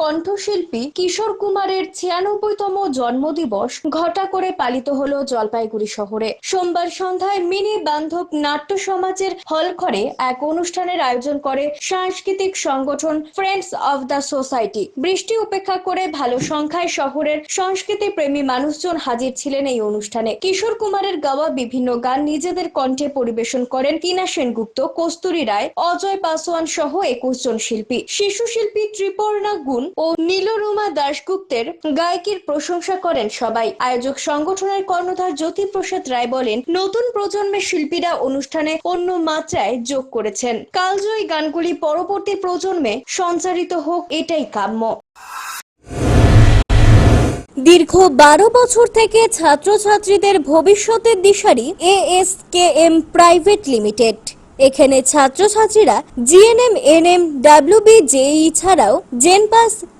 কণ্ঠশিল্পী কিশোর কুমারের ছিয়ানব্বইতম জন্মদিবস ঘটা করে পালিত হল জলপাইগুড়ি শহরে। সোমবার সন্ধ্যায় মিনি বান্ধব নাট্য সমাজের হলঘরে এক অনুষ্ঠানের আয়োজন করে সাংস্কৃতিক সংগঠন ফ্রেন্ডস অফ দ্য সোসাইটি বৃষ্টি উপেক্ষা করে ভালো সংখ্যায় শহরের সংস্কৃতি প্রেমী মানুষজন হাজির ছিলেন এই অনুষ্ঠানে। কিশোর কুমারের গাওয়া বিভিন্ন গান নিজেদের কণ্ঠে পরিবেশন করেন টিনা সেনগুপ্ত, কস্তুরী রায়, অজয় পাসওয়ান সহ একুশ জন শিল্পী। শিশু শিল্পী ত্রিপর্ণা গুণ ও নীলরুমা দাশগুপ্তের গায়কির প্রশংসা করেন সবাই। আয়োজক সংগঠনের কর্ণধার জ্যোতিপ্রসাদ রায় বলেন, নতুন প্রজন্মের শিল্পীরা অনুষ্ঠানে অন্য মাত্রায় যোগ করেছেন। কালজয়ী গানগুলি পরবর্তী প্রজন্মে সঞ্চারিত হোক, এটাই কাম্য। দীর্ঘ বারো বছর থেকে ছাত্রছাত্রীদের ভবিষ্যতের দিশারি এএসকেএম প্রাইভেট লিমিটেড। এখানে ছাত্রছাত্রীরা জিএনএম এনএম ডাব্লিউবি জেই ছাড়াও জেনপাস